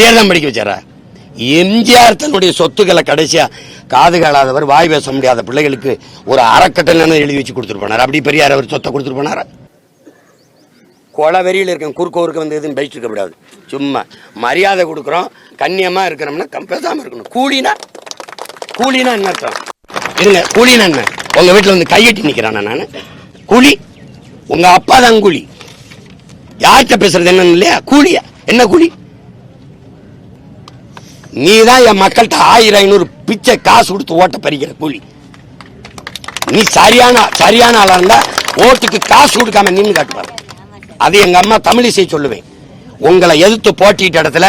பெரியார் தான் படிக்க வச்சாரா? எம்ஜிஆர் தன்னுடைய சொத்துக்களை கடைசியா காது காலாதவர் வாய் பேச முடியாத பிள்ளைகளுக்கு ஒரு அறக்கட்டளை எழுதி வச்சு கொடுத்துட்டு அப்படி பெரியார் அவர் சொத்தை கொடுத்துட்டு போனாரா? கொலை வெறியில் இருக்கேன் குறுக்கோருக்கு வந்து எதுவும் பேசிட்டு இருக்க கூடாது சும்மா மரியாதை கொடுக்குறோம் கண்ணியமா இருக்கிறோம்னா கம்பேசாம இருக்கணும். கூலினா? கூலினா என்ன அர்த்தம்? இருங்க கூலினா என்ன? உங்க வீட்டுல வந்து கையெட்டி நிக்கிறானா நான்? கூலி? உங்க அப்பா தான் கூலி. யார்கிட்ட பேசுறது என்னன்னு இல்லையா? கூலியா? என்ன கூலி? நீ தான் என் மக்கள்கிட்ட ஆயிரம் ஐநூறு பிச்சை காசு கொடுத்து ஓட்ட பறிக்கிற கூலி. நீ சரியான சரியான ஆளா இருந்தா ஓட்டுக்கு காசு கொடுக்காம நின்று காட்டுவார் அது எங்க அம்மா தமிழிசை சொல்லுவேன். உங்களை எதிர்த்து போட்டிட்ட இடத்துல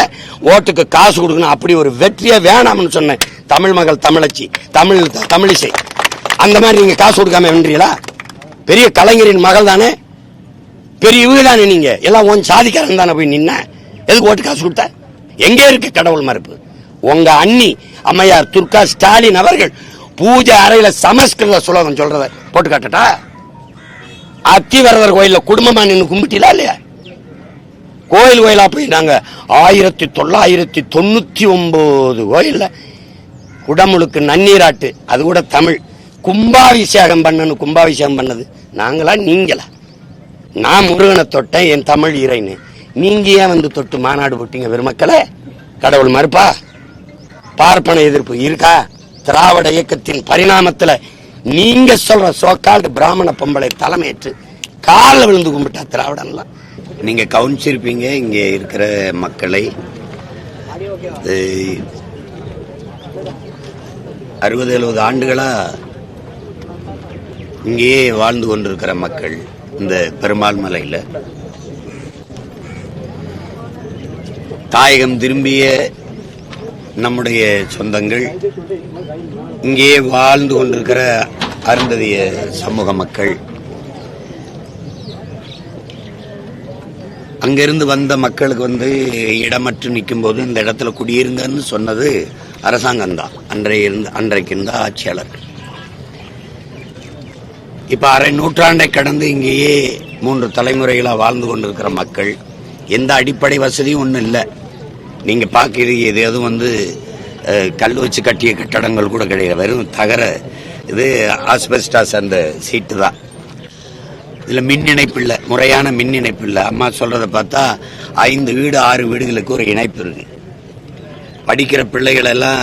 ஓட்டுக்கு காசு கொடுக்கணும் அப்படி ஒரு வெற்றியே வேணாம்னு சொன்னேன் தமிழ் மகள் தமிழச்சி தமிழ் தமிழிசை அந்த மாதிரி நீங்க காசு கொடுக்காம வென்றீங்களா பெரிய கலைஞரின் மகள் தானே. பெரிய இவங்க தானே நீங்க. எல்லாம் உன் சாதிக்காரன் தானே போய் நின்ன. எதுக்கு ஓட்டு காசு கொடுத்த? எங்கே இருக்கு கடவுள் மறுப்பு? உங்க அண்ணி அம்மையார் துர்கா ஸ்டாலின் அவர்கள் பூஜை அறையில சமஸ்கிருத சுலோகம் சொல்றத போட்டு காட்டட்டா? அத்திவரதர் கோயில்ல குடும்பமா நின்று கும்பிட்டீங்களா இல்லையா? கோயில் கோயிலா போய் நாங்க ஆயிரத்தி தொள்ளாயிரத்தி தொண்ணூத்தி ஒன்பது கோயில்ல குடமுழுக்கு நன்னீராட்டு அது கூட தமிழ். கும்பாபிஷேகம் பண்ணனு கும்பாபிஷேகம் பண்ணது. நாங்களா நீங்களா? நான் முருகனை தொட்டேன் என் தமிழ் இறைன்னு. நீங்க ஏன் வந்து தொட்டு மாநாடு போட்டீங்க பெருமக்களே? கடவுள் மறுப்பா? பார்ப்பன எதிர்ப்பு இருக்கா? திராவிட இயக்கத்தின் பரிணாமத்துல நீங்க சொல்ற சோக்கால்டு பிராமண பொம்பளை தலைமையேற்று காலில் விழுந்து கும்பிட்டா திராவிடம்லாம் நீங்க கவனிச்சிருப்பீங்க இங்க இருக்கிற மக்களை. அறுபது எழுபது ஆண்டுகளா இங்கேயே வாழ்ந்து கொண்டிருக்கிற மக்கள் இந்த பெருமாள் மலையில. தாயகம் திரும்பிய நம்முடைய சொந்தங்கள் இங்கேயே வாழ்ந்து கொண்டிருக்கிற அருந்ததிய சமூக மக்கள். அங்கிருந்து வந்த மக்களுக்கு வந்து இடமற்று நிற்கும் போது இந்த இடத்துல குடியிருந்தன்னு சொன்னது அரசாங்கம் தான் அன்றைய இருந்த அன்றைக்கு இருந்த ஆட்சியாளர் இப்ப அரை நூற்றாண்டை கடந்து இங்கேயே மூன்று தலைமுறைகளாக வாழ்ந்து கொண்டிருக்கிற மக்கள் எந்த அடிப்படை வசதியும் ஒன்றும் இல்லை. நீங்க பார்க்கிறீங்க இது எதுவும் வந்து கல் வச்சு கட்டிய கட்டடங்கள் கூட கிடையாது. வெறும் தகர இது ஆஸ்பெஸ்டாஸ் அந்த சீட்டு தான். இதுல மின் இணைப்பு இல்லை முறையான மின் இணைப்பு இல்லை. அம்மா சொல்றத பார்த்தா ஐந்து வீடு ஆறு வீடுகளுக்கு ஒரு இணைப்பு இருக்கு. படிக்கிற பிள்ளைகள் எல்லாம்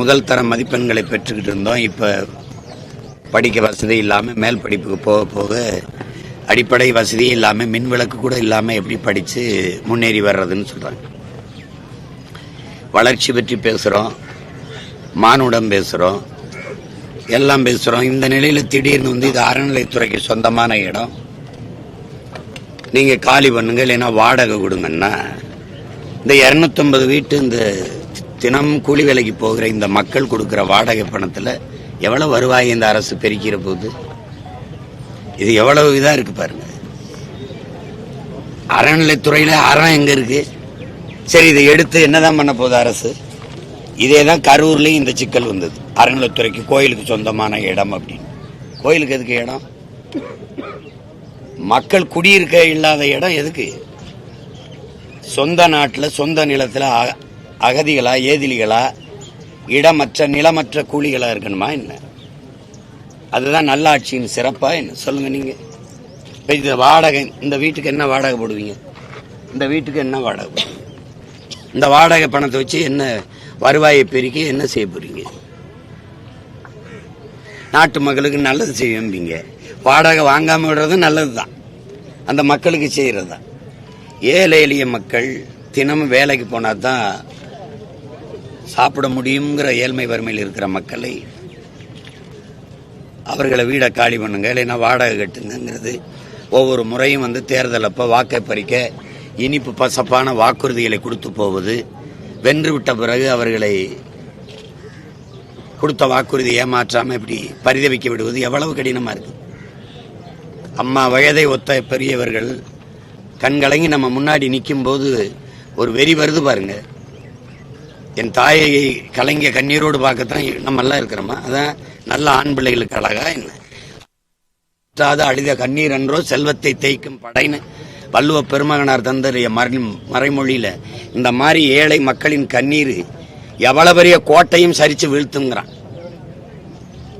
முதல் தர மதிப்பெண்களை பெற்றுக்கிட்டு இருந்தோம். இப்போ படிக்க வசதி இல்லாமல் மேல் படிப்புக்கு போக போக அடிப்படை வசதியும் இல்லாமல் மின் விளக்கு கூட இல்லாமல் எப்படி படித்து முன்னேறி வர்றதுன்னு சொல்கிறாங்க வளர்ச்சி பற்றி பேசுகிறோம் மானுடம் பேசுகிறோம் எல்லாம் பேசுகிறோம் இந்த நிலையில் திடீர்னு வந்து இது அறநிலைத்துறைக்கு சொந்தமான இடம். நீங்கள் காலி பண்ணுங்க இல்லைன்னா வாடகை கொடுங்கன்னா இந்த 250 வீட்டு இந்த தினம் கூலி வேலைக்கு போகிற இந்த மக்கள் கொடுக்குற வாடகை பணத்தில் எவ்வளோ வருவாய் இந்த அரசு பெருக்கிற போது? இது எவ்வளவு இதா இருக்கு பாருங்க. அறநிலைத்துறையில அறம் எங்க இருக்கு? சரி இதை எடுத்து என்னதான் பண்ண போகுது அரசு? இதே தான் கரூர்லயும் இந்த சிக்கல் வந்தது. அறநிலைத்துறைக்கு கோயிலுக்கு சொந்தமான இடம் அப்படின்னு. கோயிலுக்கு எதுக்கு இடம்? மக்கள் குடியிருக்க இல்லாத இடம் எதுக்கு? சொந்த நாட்டில் சொந்த நிலத்தில் அ- அகதிகளா ஏதிலிகளா இடமற்ற நிலமற்ற கூலிகளா இருக்கணுமா என்ன? அதுதான் நல்லாட்சியின் சிறப்பா என்ன சொல்லுங்க நீங்க. இந்த வாடகை இந்த வீட்டுக்கு என்ன வாடகை போடுவீங்க? இந்த வீட்டுக்கு என்ன வாடகை போடுவீங்க? இந்த வாடகை பணத்தை வச்சு என்ன வருவாயை பெருக்கி என்ன செய்ய போறீங்க? நாட்டு மக்களுக்கு நல்லது செய்யும்பீங்க வாடகை வாங்காம விடுறது நல்லதுதான். அந்த மக்களுக்கு செய்யறது தான் ஏழை எளிய மக்கள் தினமும் வேலைக்கு போனால் தான் சாப்பிட முடியுங்கிற ஏழ்மை வறுமையில் இருக்கிற மக்களை அவர்களை வீடை காலி பண்ணுங்க இல்லைன்னா வாடகை கட்டுங்கிறது ஒவ்வொரு முறையும் வந்து தேர்தல் அப்போ வாக்கை பறிக்க இனிப்பு பசப்பான வாக்குறுதிகளை கொடுத்து போவது வென்று விட்ட பிறகு அவர்களை கொடுத்த வாக்குறுதி ஏமாற்றாமல் இப்படி பரிதவிக்க விடுவது எவ்வளவு கடினமாக இருக்கு. அம்மா வயதை ஒத்த பெரியவர்கள் கண்கலங்கி நம்ம முன்னாடி நிற்கும் போது ஒரு வெறி வருது பாருங்க. என் தாயை கலங்கிய கண்ணீரோடு பார்க்கத்தான் நம்ம எல்லாம் இருக்கிறோமா? அதான் நல்ல ஆண் பிள்ளைகளுக்கு அழகா என்ன பற்றாத அழித கண்ணீர் என்றோ செல்வத்தை தேய்க்கும் படைன்னு வள்ளுவ பெருமகனார் தந்தறிய மறை மறைமொழியில இந்த மாதிரி ஏழை மக்களின் கண்ணீர் எவ்வளவு பெரிய கோட்டையும் சரிச்சு வீழ்த்துங்கிறான்.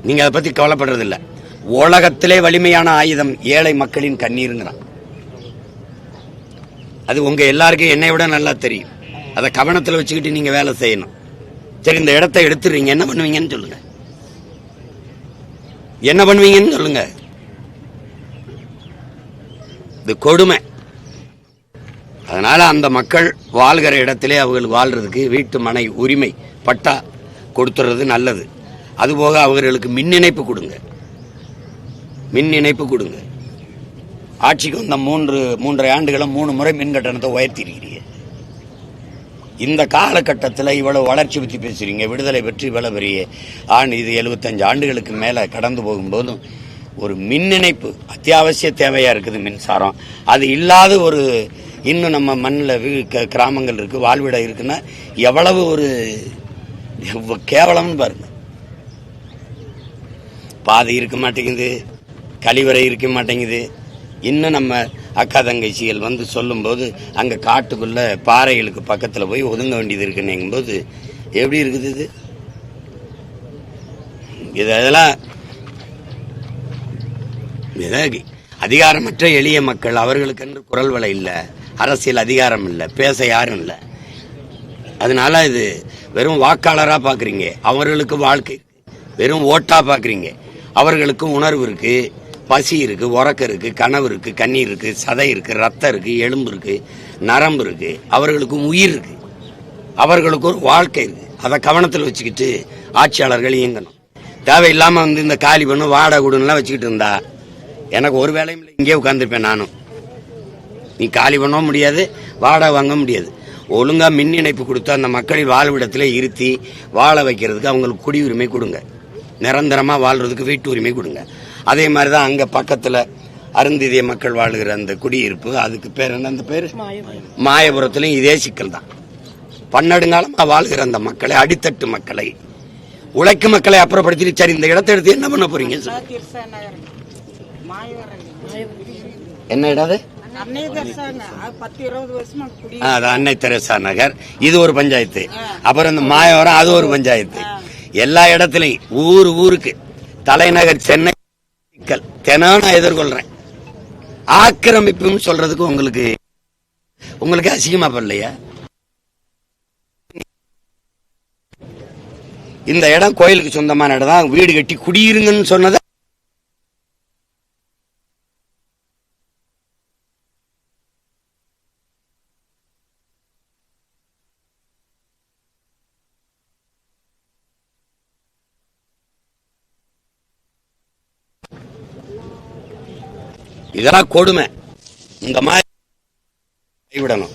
நீங்க அதை பத்தி கவலைப்படுறதில்ல. உலகத்திலே வலிமையான ஆயுதம் ஏழை மக்களின் கண்ணீருங்கிறான். அது உங்க எல்லாருக்கும் என்னை விட நல்லா தெரியும். அதை கவனத்தில் வச்சுக்கிட்டு நீங்க வேலை செய்யணும். சரி இந்த இடத்தை எடுத்துடுறீங்க. என்ன பண்ணுவீங்கன்னு சொல்லுங்க. என்ன பண்ணுவீங்கன்னு சொல்லுங்க. இது கொடுமை. அதனால அந்த மக்கள் வாழ்கிற இடத்திலே அவர்கள் வாழ்றதுக்கு வீட்டு மனை உரிமை பட்டா கொடுத்துறது நல்லது. அதுபோக அவர்களுக்கு மின் இணைப்பு கொடுங்க. மின் இணைப்பு கொடுங்க. ஆட்சிக்கு வந்த மூன்று மூன்றரை ஆண்டுகளும் மூணு முறை மின் கட்டணத்தை உயர்த்திருக்கிறீங்க இந்த காலகட்டத்தில் இவ்வளவு வளர்ச்சி பற்றி பேசுறீங்க. விடுதலை பெற்று இவ்வளவு பெரிய ஆண்டு இது எழுபத்தஞ்சு ஆண்டுகளுக்கு மேலே கடந்து போகும்போதும் ஒரு மின் இணைப்பு அத்தியாவசிய தேவையாக இருக்குது மின்சாரம். அது இல்லாத ஒரு இன்னும் நம்ம மண்ணில் வீ க- கிராமங்கள் இருக்குது வாழ்விடம் இருக்குன்னா எவ்வளவு ஒரு கேவலம்னு பாருங்க. பாதை இருக்க மாட்டேங்குது கழிவறை இருக்க மாட்டேங்குது. இன்னும் நம்ம அக்கா தங்கச்சிகள் வந்து சொல்லும்போது அங்கே காட்டுக்குள்ள பாறைகளுக்கு பக்கத்தில் போய் ஒதுங்க வேண்டியது இருக்குன்னுங்கும் போது எப்படி இருக்குது இது? இது அதெல்லாம் அதிகாரமற்ற எளிய மக்கள் அவர்களுக்கென்று குரல் வலை இல்லை. அரசியல் அதிகாரம் இல்லை. பேச யாரும் இல்லை. அதனால இது வெறும் வாக்காளராக பார்க்குறீங்க அவர்களுக்கு வாழ்க்கை வெறும் ஓட்டாக பார்க்குறீங்க அவர்களுக்கும் உணர்வு இருக்குது பசி இருக்கு உறக்க இருக்கு கனவு இருக்கு கண்ணீர் இருக்கு சதை இருக்கு ரத்தம் இருக்கு எலும்பு இருக்கு நரம்பு இருக்கு அவர்களுக்கு உயிர் இருக்கு. அவர்களுக்கு ஒரு வாழ்க்கை இருக்கு. அதை கவனத்தில் வச்சுக்கிட்டு ஆட்சியாளர்கள் இயங்கணும். தேவையில்லாம வந்து இந்த காலி பண்ணு வாடகை கொடுன்னுலாம் வச்சுக்கிட்டு இருந்தா எனக்கு ஒரு வேலையும் இல்லை. இங்கே உட்காந்துருப்பேன் நானும். நீ காலி பண்ணவும் முடியாது வாடகை வாங்க முடியாது. ஒழுங்கா மின் இணைப்பு கொடுத்து அந்த மக்களின் வாழ்விடத்தில் இருத்தி வாழ வைக்கிறதுக்கு அவங்களுக்கு குடியுரிமை கொடுங்க. நிரந்தரமா வாழ்றதுக்கு வீட்டு உரிமை கொடுங்க. அதே மாதிரி தான் அங்க பக்கத்துல அருந்திதிய மக்கள் வாழுகிற அந்த குடியிருப்பு அதுக்கு பேர் என்ன அந்த பேர்? மாயபுரத்துலயும் இதே சிக்கல் தான். பன்னெடுங்காலமா வாழ்கிற அந்த மக்களை அடித்தட்டு மக்களை உழைக்கும் மக்களை அப்புறப்படுத்திட்டு சரி இந்த இடத்தை எடுத்து என்ன பண்ண போறீங்க என்ன அது? அன்னை தெரசா நகர். இது ஒரு பஞ்சாயத்து. அப்புறம் இந்த மாயவரம் அது ஒரு பஞ்சாயத்து. எல்லா இடத்துலயும் ஊர் ஊருக்கு தலைநகர் சென்னை சிக்கல் தினம் நான் எதிர்கொள்றேன். ஆக்கிரமிப்புன்னு சொல்றதுக்கு உங்களுக்கு உங்களுக்கு அசிங்கமா பண்ணலையா இந்த இடம் கோயிலுக்கு சொந்தமான இடம் தான் வீடு கட்டி குடியிருங்கன்னு சொன்னதை இதெல்லாம் கொடுமை. இந்த மாதிரி கைவிடணும்.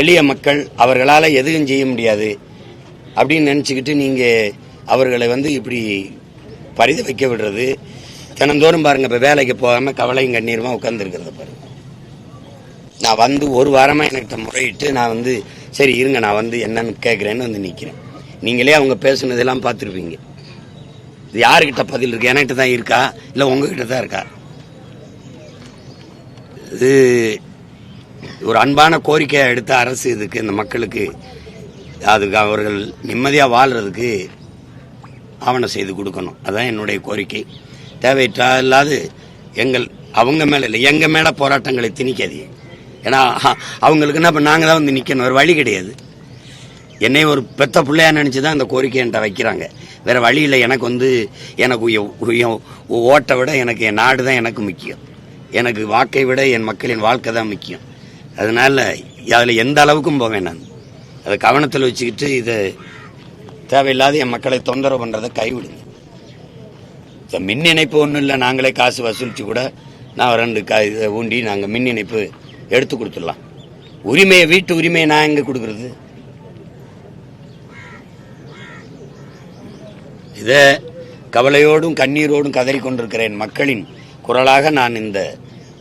எளிய மக்கள் அவர்களால் எதுவும் செய்ய முடியாது. அப்படின்னு நினச்சிக்கிட்டு நீங்கள் அவர்களை வந்து இப்படி பரித வைக்க விடுறது. தினந்தோறும் பாருங்க இப்போ வேலைக்கு போகாமல் கவலையும் கண்ணீருமா உட்காந்துருக்கிறத பாருங்க. நான் வந்து ஒரு வாரமாக என்கிட்ட முறையிட்டு நான் வந்து சரி இருங்க நான் வந்து என்னன்னு கேட்குறேன்னு வந்து நிற்கிறேன் நீங்களே அவங்க பேசுனதெல்லாம் பார்த்துருப்பீங்க. இது யாருக்கிட்ட பதில் இருக்கு? என்கிட்ட தான் இருக்கா? இல்லை உங்ககிட்ட தான் இருக்கா? இது ஒரு அன்பான கோரிக்கையை எடுத்த அரசு இதுக்கு இந்த மக்களுக்கு அதுக்கு அவர்கள் நிம்மதியாக வாழ்கிறதுக்கு ஆவணம் செய்து கொடுக்கணும். அதான் என்னுடைய கோரிக்கை. தேவையற்றா இல்லாது எங்கள் அவங்க மேலே இல்லை எங்கள் மேலே போராட்டங்களை திணிக்காதீங்க. ஏன்னா அவங்களுக்குன்னா அவங்களுக்கு என்ன இப்போ நாங்கள் தான் வந்து நிற்கணும் ஒரு வழி கிடையாது. என்னை ஒரு பெத்த பிள்ளையா நினச்சி தான் அந்த கோரிக்கை என்கிட்ட வைக்கிறாங்க. வேறு வழி இல்லை எனக்கு வந்து எனக்கு உய- ஓட்டை விட எனக்கு என் நாடு தான் எனக்கு முக்கியம். எனக்கு வாக்கை விட என் மக்களின் வாழ்க்கை தான் முக்கியம். அதனால அதில் எந்த அளவுக்கும் போவேன் நான் அதை கவனத்தில் வச்சுக்கிட்டு இதை தேவையில்லாத என் மக்களை தொந்தரவு பண்ணுறதை கைவிடுங்க. இந்த மின் இணைப்பு ஒன்றும் இல்லை நாங்களே காசு வசூலித்து கூட நான் ரெண்டு கா இதை ஊண்டி நாங்கள் மின் இணைப்பு எடுத்து கொடுத்துடலாம். உரிமையை வீட்டு உரிமையை நான் எங்கே கொடுக்குறது? இதை கவலையோடும் கண்ணீரோடும் கதறிக்கொண்டிருக்கிறேன் என் மக்களின் குரலாக நான் இந்த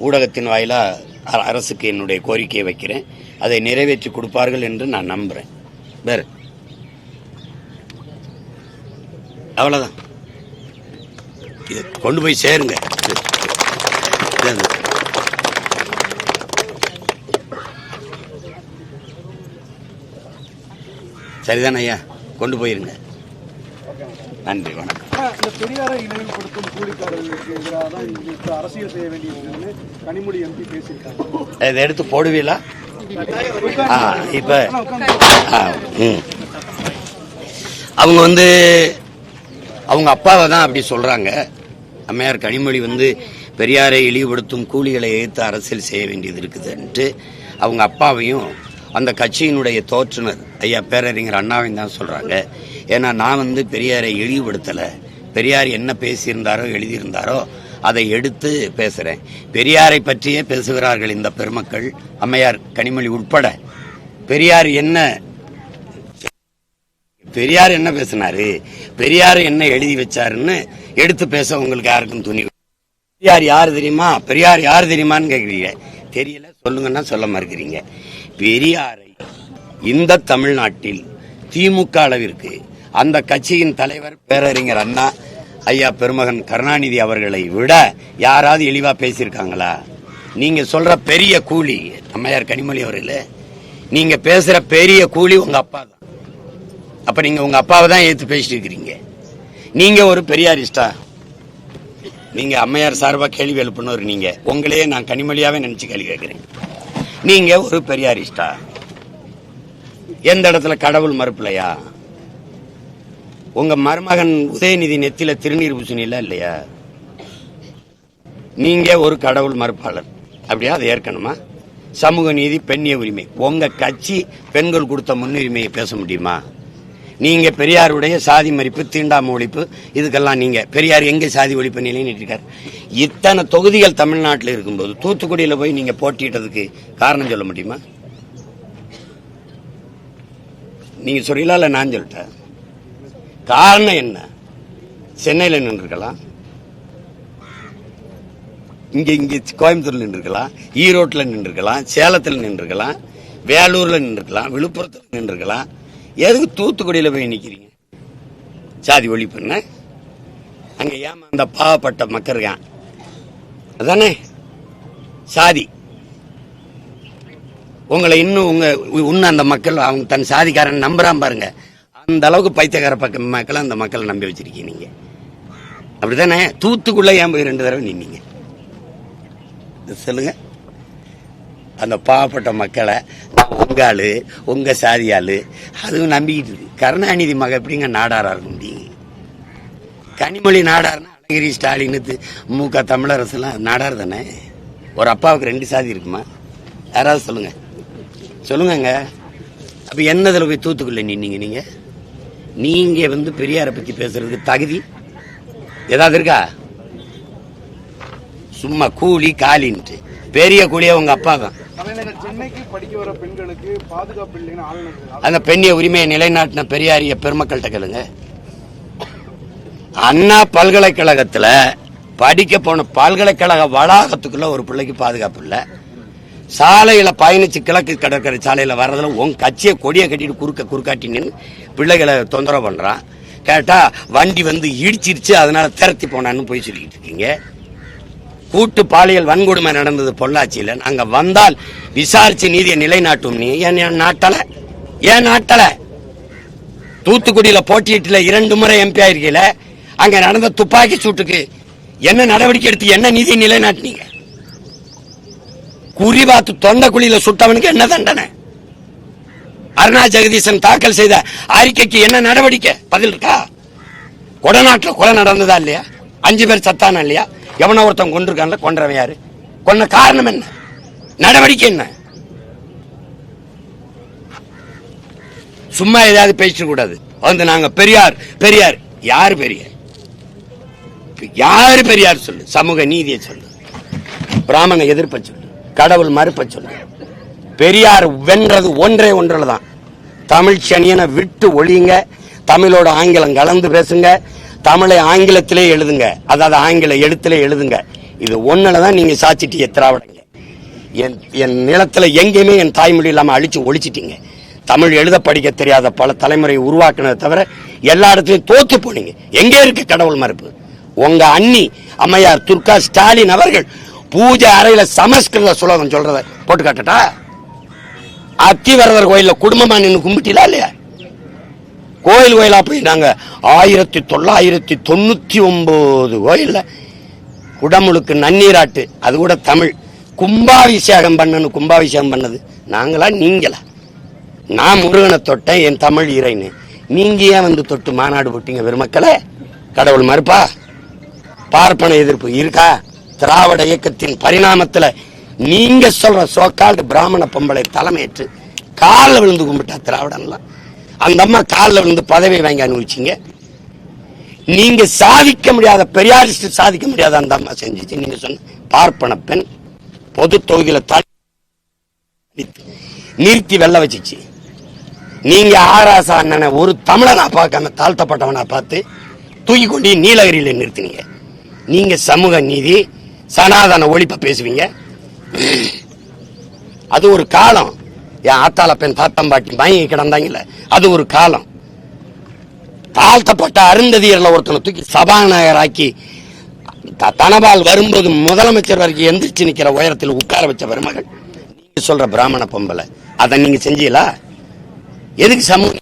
ஊடகத்தின் வாயிலாக அரசுக்கு என்னுடைய கோரிக்கையை வைக்கிறேன். அதை நிறைவேற்றி கொடுப்பார்கள் என்று நான் நம்புகிறேன் வேறு. அவ்வளோதான் இது கொண்டு போய் சேருங்க. சரிதான ஐயா? கொண்டு போயிருங்க. நன்றி வணக்கம். இந்த பெரியாரை இழிவுபடுத்தும் கூலிக்காரர்களுக்கு எதிராக தான் இங்க அரசியல் செய்ய வேண்டியதுன்னு கனிமொழி எம்பி பேசியிருக்காங்க. இதை எடுத்து போடுவீங்களா? ஆ இப்ப. அவங்க வந்து அவங்க அப்பாவை தான் அப்படி சொல்றாங்க. அம்மையார் கனிமொழி வந்து பெரியாரை இழிவுபடுத்தும் கூலிகளை எதிர்த்து அரசியல் செய்ய வேண்டியது இருக்குதுன்ட்டு அவங்க அப்பாவையும் அந்த கட்சியினுடைய தோற்றுனர் ஐயா பேரறிஞர் அண்ணாவையும் தான் சொல்றாங்க. ஏன்னா நான் வந்து பெரியாரை இழிவுபடுத்தலை. பெரியார் என்ன பேசியிருந்தாரோ எழுதியிருந்தாரோ அதை எடுத்து பேசுறேன். பெரியாரை பற்றியே பேசுகிறார்கள் இந்த பெருமக்கள் அம்மையார் கனிமொழி உட்பட. பெரியார் என்ன பெரியார் என்ன பேசினாரு? பெரியார் என்ன எழுதி வச்சாருன்னு எடுத்து பேச உங்களுக்கு யாருக்கும் துணி பெரியார் யார் தெரியுமா? பெரியார் யார் தெரியுமான்னு கேக்குறீங்க. தெரியல சொல்லுங்கன்னா சொல்ல மறுக்கிறீங்க. பெரியாரை இந்த தமிழ்நாட்டில் திமுக அளவிற்கு அந்த கட்சியின் தலைவர் பேரறிஞர் அண்ணா ஐயா பெருமகன் கருணாநிதி அவர்களை விட யாராவது இழிவா பேசியிருக்காங்களா? நீங்க சொல்ற பெரிய கூலி அம்மையார் கனிமொழி அவர்களே நீங்க பேசுற பெரிய கூலி உங்க அப்பா தான். அப்ப நீங்க உங்க அப்பாவை தான் ஏத்து பேசிட்டு இருக்கிறீங்க. நீங்க ஒரு பெரியாரிஸ்டா? நீங்க அம்மையார் சார்பா கேள்வி எழுப்பினவர் நீங்க. உங்களையே நான் கனிமொழியாவே நினைச்சு கேள்வி கேட்கிறேன். நீங்க ஒரு பெரியாரிஸ்டா? எந்த இடத்துல கடவுள் மறுப்பில்லையா? உங்க மருமகன் உதயநிதி நெத்தில திருநீர் பூசணில இல்லையா? நீங்க ஒரு கடவுள் மறுப்பாளர். அப்படியா? அதை ஏற்கனமா சமூக நீதி பெண்ணிய உரிமை. உங்க கட்சி பெண்கள் கொடுத்த முன்னுரிமையை பேச முடியுமா? நீங்க பெரியாருடைய சாதி மறிப்பு தீண்டாம ஒழிப்பு இதுக்கெல்லாம் நீங்க பெரியார் எங்க சாதி ஒழிப்பு நிலைநிறுத்திருக்காரு இத்தனை தொகுதிகள் தமிழ்நாட்டில் இருக்கும்போது தூத்துக்குடியில் போய் நீங்க போட்டியிட்டதுக்கு காரணம் சொல்ல முடியுமா? நீங்க சொல்றீங்களா இல்ல நான் சொல்லிட்டேன்? காரணம் என்ன? சென்னையில் நின்றுருக்கலாம். இங்கே இங்கே கோயம்புத்தூரில் நின்றுருக்கலாம். ஈரோட்டில் நின்றுருக்கலாம். சேலத்தில் நின்றுருக்கலாம். வேலூரில் நின்றுருக்கலாம். விழுப்புரத்தில் நின்றுருக்கலாம். எதுக்கு தூத்துக்குடியில போய் நிற்கிறீங்க சாதி ஒளி பண்ண? அங்கே ஏமா அந்த பாவப்பட்ட மக்கள் இருக்கான். அதானே? சாதி. உங்களை இன்னும் உங்க இன்னும் அந்த மக்கள் அவங்க தன் சாதிக்காரன் நம்புறான் பாருங்க. அந்த அளவுக்கு பைத்தியக்கார பக்கம் மக்களை அந்த மக்களை நம்பி வச்சிருக்கீங்க நீங்க. அப்படிதானே தூத்துக்குள்ள ஏன் போய் ரெண்டு தடவை நின்னீங்க? சொல்லுங்க. அந்த பாவப்பட்ட மக்களை உங்க ஆளு உங்க சாதி ஆளு அதுவும் நம்பிக்கிட்டு இருக்கு. கருணாநிதி மக எப்படிங்க நாடாரா இருக்க முடியும் கனிமொழி நாடார்னா அழகிரி ஸ்டாலின் மு க தமிழரசுலாம் நாடார் தானே? ஒரு அப்பாவுக்கு ரெண்டு சாதி இருக்குமா? யாராவது சொல்லுங்க. சொல்லுங்கங்க. அப்ப என்னதுல போய் தூத்துக்குள்ள நின்னீங்க நீங்க? நீங்க வந்து பெரியாரை பத்தி பேசுறதுக்கு தகுதி? ஏதாவது இருக்கா? சும்மா கூலி காலின்ட்டு. பெரிய கூலியே உங்க அப்பா தான். அந்த பெண்ணிய உரிமையை நிலைநாட்டின பெரியாரிய பெருமக்கள்கிட்ட கேளுங்க. அண்ணா பல்கலைக்கழகத்துல படிக்க போன பல்கலைக்கழக வளாகத்துக்குள்ள ஒரு பிள்ளைக்கு பாதுகாப்பு இல்ல. சாலையில பயணிச்சு கிழக்கு கடற்கரை சாலையில வர்றதுல உன் கட்சியை கொடியை கட்டிட்டு குறுக்க குறுக்காட்டி நின்று பிள்ளைகளை தொந்தரவு பண்றான். கேட்டா வண்டி வந்து இடிச்சிருச்சு அதனால திரத்தி போனான்னு போய் சொல்லிட்டு இருக்கீங்க. கூட்டு பாலியல் வன்கொடுமை நடந்தது பொள்ளாச்சியில. நாங்க வந்தால் விசாரிச்சு நீதியை நிலைநாட்டும் நீ. ஏன் ஏன் நாட்டல? ஏன் நாட்டல? தூத்துக்குடியில போட்டியிட்டுல இரண்டு முறை எம்பி ஆயிருக்கீல. அங்க நடந்த துப்பாக்கி சூட்டுக்கு என்ன நடவடிக்கை எடுத்து என்ன நீதி நிலைநாட்டினீங்க? குறிபாத்து தொண்ட குழியில சுட்டவனுக்கு என்ன தண்டனை? அருணா ஜெகதீசன் தாக்கல் செய்த அறிக்கைக்கு என்ன நடவடிக்கை? பதில் இருக்கா? கொடநாட்டில் கொலை நடந்ததா இல்லையா? அஞ்சு பேர் சத்தானா இல்லையா? எவனோ ஒருத்தன் கொண்டிருக்கான்ல கொன்றவன் யாரு? கொன்ன காரணம் என்ன? நடவடிக்கை என்ன? சும்மா ஏதாவது பேசிட கூடாது. வந்து நாங்க பெரியார் பெரியார் யாரு பெரியார்? யாரு பெரியார் சொல்லு? சமூக நீதியை சொல்லு. பிராமண எதிர்ப்ப சொல்லு. கடவுள் மறுப்ப சொல்லு பெரியார் வென்றது ஒன்றே ஒன்றில் தான். தமிழ் சனியனை விட்டு ஒழியுங்க. தமிழோட ஆங்கிலம் கலந்து பேசுங்க. தமிழை ஆங்கிலத்திலே எழுதுங்க. அதாவது ஆங்கில எழுத்திலே எழுதுங்க. இது ஒன்றில் தான் நீங்கள் சாச்சிட்டீங்க திராவிடங்க. என் என் நிலத்தில் எங்கேயுமே என் தாய்மொழி இல்லாமல் அழிச்சு ஒழிச்சிட்டீங்க. தமிழ் எழுத படிக்க தெரியாத பல தலைமுறையை உருவாக்குனதை தவிர எல்லா இடத்துலையும் தோத்து போனீங்க. எங்கே இருக்கு கடவுள் மறுப்பு? உங்க அண்ணி அம்மையார் துர்கா ஸ்டாலின் அவர்கள் பூஜை அறையில சமஸ்கிருத சுலோகம் சொல்றத போட்டு காட்டட்டா? அத்திவரதர் கோயில்ல குடும்பமா நின்று கும்பிட்டீங்களா இல்லையா? கோயில் கோயிலா போய் நாங்க ஆயிரத்தி தொள்ளாயிரத்தி தொண்ணூத்தி ஒன்பது கோயில்ல குடமுழுக்கு நன்னீராட்டு அது கூட தமிழ். கும்பாபிஷேகம் பண்ணணும் கும்பாபிஷேகம் பண்ணது. நாங்களா நீங்களா? நான் முருகனை தொட்டேன் என் தமிழ் இறைன்னு. நீங்க ஏன் வந்து தொட்டு மாநாடு போட்டீங்க பெருமக்களை? கடவுள் மறுப்பா? பார்ப்பன எதிர்ப்பு இருக்கா? திராவிட இயக்கத்தின் பரிணாமத்துல நீங்க சொல்ற சோக்கால்டு பிராமண பொம்பளை தலைமையேற்று காலில் விழுந்து கும்பிட்டா திராவிடன்லாம் அந்த அம்மா காலில் விழுந்து பதவி வாங்கி அனுபவிச்சிங்க. நீங்க சாதிக்க முடியாத பெரியாரிஸ்ட் சாதிக்க முடியாத அந்த அம்மா செஞ்சுச்சு. நீங்க சொன்ன பார்ப்பன பெண் பொது தொகுதியில நிறுத்தி வெல்ல வச்சிச்சு. நீங்க ஆராசா அண்ணனை ஒரு தமிழனா பார்க்காம தாழ்த்தப்பட்டவனா பார்த்து தூக்கி கொண்டு நீலகிரியில நிறுத்தினீங்க. நீங்க சமூக நீதி சனாதன ஒழிப்ப பேசுவீங்க? அது ஒரு காலம். என் ஆத்தால பெண் தாத்தம்பாட்டி மயங்கி கிடந்தாங்கல்ல அது ஒரு காலம். தாழ்த்தப்பட்ட அருந்ததியர்ல ஒருத்தனை தூக்கி சபாநாயகராக்கி த- தனபால் வரும்போது முதலமைச்சர் வரைக்கும் எந்திரிச்சு நிக்கிற உயரத்தில் உட்கார வச்ச பெருமகள் நீங்க சொல்ற பிராமண பொம்பளை அதை நீங்க செஞ்சீங்களா? எதுக்கு சமூக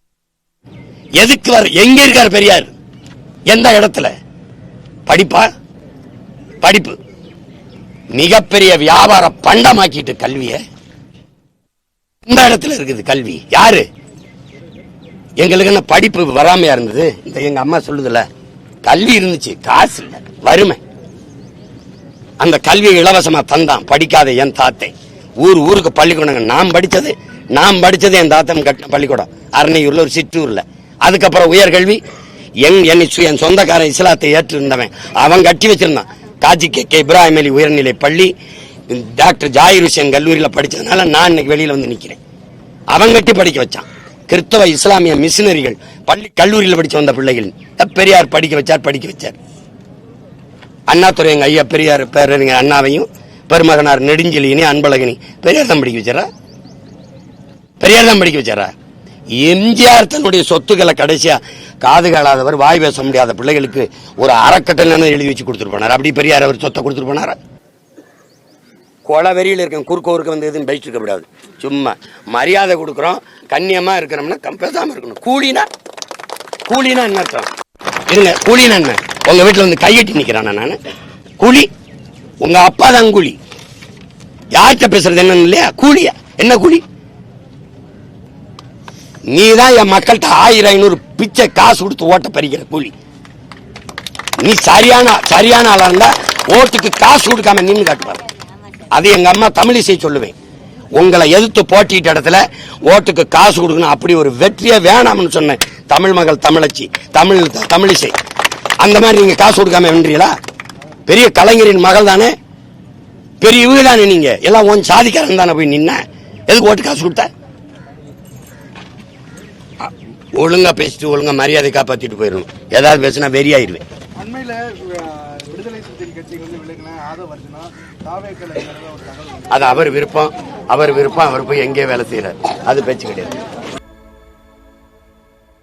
எதுக்கு வர எங்க இருக்கார் பெரியார்? எந்த இடத்துல? படிப்பா? படிப்பு. மிகப்பெரிய வியாபார பண்டமாக்கிட்டு கல்விய இந்த இடத்துல இருக்குது கல்வி. யாரு? எங்களுக்கு என்ன படிப்பு வராமையா இருந்தது? இந்த எங்க அம்மா சொல்லுதுல கல்வி இருந்துச்சு காசு இல்ல வறுமை. அந்த கல்வியை இலவசமா தந்தான் படிக்காத என் தாத்தை. ஊர் ஊருக்கு பள்ளிக்கூடங்க நாம் படித்தது நாம் படிச்சது என் தாத்தன் கட்டின பள்ளிக்கூடம். அரணையூர்ல ஒரு சிற்றூர்ல. அதுக்கப்புறம் உயர்கல்வி என் என்னை சு- என் சொந்தக்காரன் இஸ்லாத்தை ஏற்று இருந்தவன் அவன் கட்டி வச்சிருந்தான். காஜி கே கே இப்ராஹிம் அலி உயர்நிலை பள்ளி டாக்டர் ஜாயிர் ஹுசேன் கல்லூரியில படிச்சதுனால நான் இன்னைக்கு வெளியில வந்து நிற்கிறேன் அவன் கட்டி படிக்க வச்சான். கிறிஸ்தவ இஸ்லாமிய மிஷினரிகள் பள்ளி கல்லூரியில் படிச்ச வந்த பிள்ளைகள். பெரியார் படிக்க வச்சார் படிக்க வச்சார். அண்ணாதுரை எங்க ஐயா பெரியார் பேரறிஞர் அண்ணாவையும் பெருமகனார் நெடுஞ்செலியனி அன்பழகனி பெரியார் தான் படிக்க வச்சாரா? பெரியார் தான் படிக்க வச்சாரா? எம்ஜிஆர் தன்னுடைய சொத்துக்களை கடைசியா காது காலாதவர் வாய் பேச முடியாத பிள்ளைகளுக்கு ஒரு அறக்கட்டளை எழுதி வச்சு கொடுத்துட்டு போனார். அப்படி பெரியார் அவர் சொத்தை கொடுத்துட்டு போனாரா? கொலவெறியில் இருக்கேன் குறுக்கோருக்கு வந்து எதுவும் பேசிட்டு இருக்கக்கூடாது சும்மா மரியாதை கொடுக்குறோம் கண்ணியமா இருக்கிறோம்னா கம் பேசாம இருக்கணும். கூலினா? கூலினா என்ன அர்த்தம்? இருங்க கூலினா என்ன? உங்க வீட்டில் வந்து கையெட்டி நிற்கிறானா நான்? கூலி? உங்க அப்பா தான் கூலி. யார்கிட்ட பேசுறது என்னன்னு இல்லையா? கூலியா? என்ன கூலி? நீ தான் என் மக்கள்கிட்ட ஆயிரம் ஐநூறு பிச்சை காசு கொடுத்து ஓட்ட பறிக்கிற கூலி. நீ சரியான சரியான ஆளா இருந்தா ஓட்டுக்கு காசு கொடுக்காம நின்று காட்டுவார் அது எங்க அம்மா தமிழிசை சொல்லுவேன். உங்களை எதிர்த்து போட்டிட்ட இடத்துல ஓட்டுக்கு காசு கொடுக்கணும் அப்படி ஒரு வெற்றியே வேணாம்னு சொன்னேன் தமிழ் மகள் தமிழச்சி தமிழ் தமிழிசை அந்த மாதிரி நீங்க காசு கொடுக்காம வென்றீங்களா? பெரிய கலைஞரின் மகள் தானே? பெரிய இவங்க தானே நீங்க. எல்லாம் உன் சாதிக்காரன் தானே போய் நின்ன? எதுக்கு ஓட்டு காசு கொடுத்த? ஒழுங்கா பேசிட்டு ஒழுங்கா மரியாதை காப்பாத்திட்டு போயிடணும். ஏதாவது பேசினா தகவல் வந்தது. அது அவர் விருப்பம். அவர் விருப்பம். அவர் போய் எங்கே வேலை செய்யறாரு அது பேச்சு கிடையாது.